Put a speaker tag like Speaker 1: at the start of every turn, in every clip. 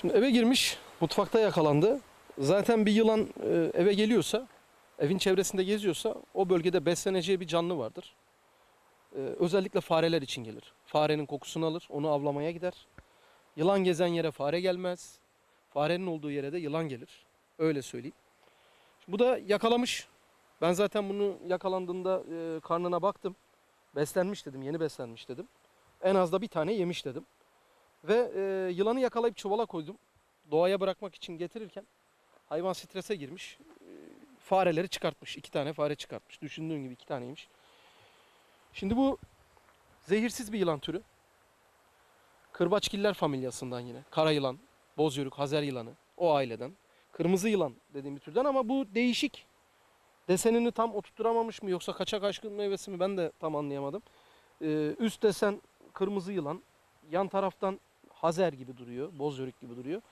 Speaker 1: Şimdi eve girmiş, mutfakta yakalandı. Zaten bir yılan e, eve geliyorsa, evin çevresinde geziyorsa o bölgede besleneceği bir canlı vardır. E, özellikle fareler için gelir. Farenin kokusunu alır, onu avlamaya gider. Yılan gezen yere fare gelmez. Farenin olduğu yere de yılan gelir. Öyle söyleyeyim. Bu da yakalamış. Ben zaten bunu yakalandığında e, karnına baktım. Beslenmiş dedim, yeni beslenmiş dedim. En az da bir tane yemiş dedim. Ve e, yılanı yakalayıp çuvala koydum. Doğaya bırakmak için getirirken hayvan strese girmiş. E, fareleri çıkartmış. iki tane fare çıkartmış. Düşündüğün gibi iki taneymiş. Şimdi bu zehirsiz bir yılan türü. Kırbaçgiller familyasından yine. Kara yılan, bozyörük, hazer yılanı o aileden. Kırmızı yılan dediğim bir türden ama bu değişik. Desenini tam oturtturamamış mı yoksa kaçak aşkın meyvesi mi ben de tam anlayamadım. Ee, üst desen kırmızı yılan, yan taraftan hazer gibi duruyor, bozyörük gibi duruyor.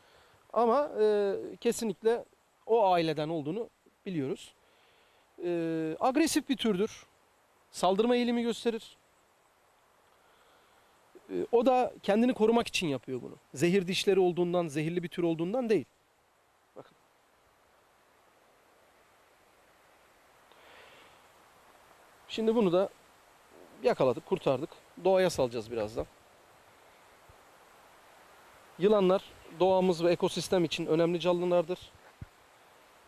Speaker 1: Ama e, kesinlikle o aileden olduğunu biliyoruz. Ee, agresif bir türdür. Saldırma eğilimi gösterir. Ee, o da kendini korumak için yapıyor bunu. Zehir dişleri olduğundan, zehirli bir tür olduğundan değil. Bakın. Şimdi bunu da yakaladık, kurtardık. Doğaya salacağız birazdan. Yılanlar doğamız ve ekosistem için önemli canlılardır.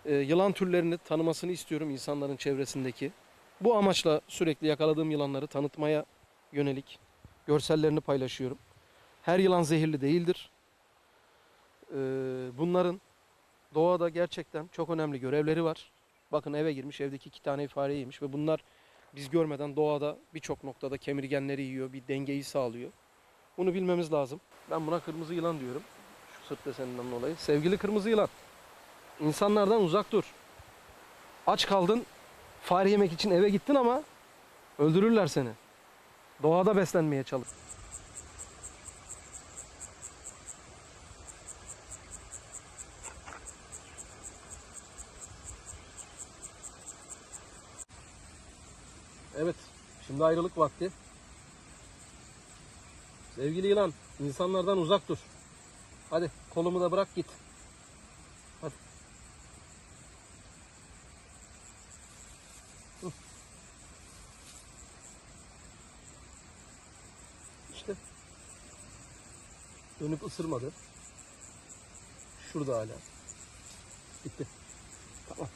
Speaker 1: Ee, yılan türlerini tanımasını istiyorum insanların çevresindeki. Bu amaçla sürekli yakaladığım yılanları tanıtmaya yönelik görsellerini paylaşıyorum. Her yılan zehirli değildir. Ee, bunların doğada gerçekten çok önemli görevleri var. Bakın eve girmiş, evdeki iki tane fare yemiş ve bunlar biz görmeden doğada birçok noktada kemirgenleri yiyor, bir dengeyi sağlıyor. Bunu bilmemiz lazım. Ben buna kırmızı yılan diyorum. Şu sırt deseninden dolayı. Sevgili kırmızı yılan. İnsanlardan uzak dur. Aç kaldın, fare yemek için eve gittin ama öldürürler seni. Doğada beslenmeye çalış. Evet, şimdi ayrılık vakti. Sevgili yılan, insanlardan uzak dur. Hadi kolumu da bırak git. Hadi. İşte. Dönüp ısırmadı. Şurada hala. Bitti. Tamam.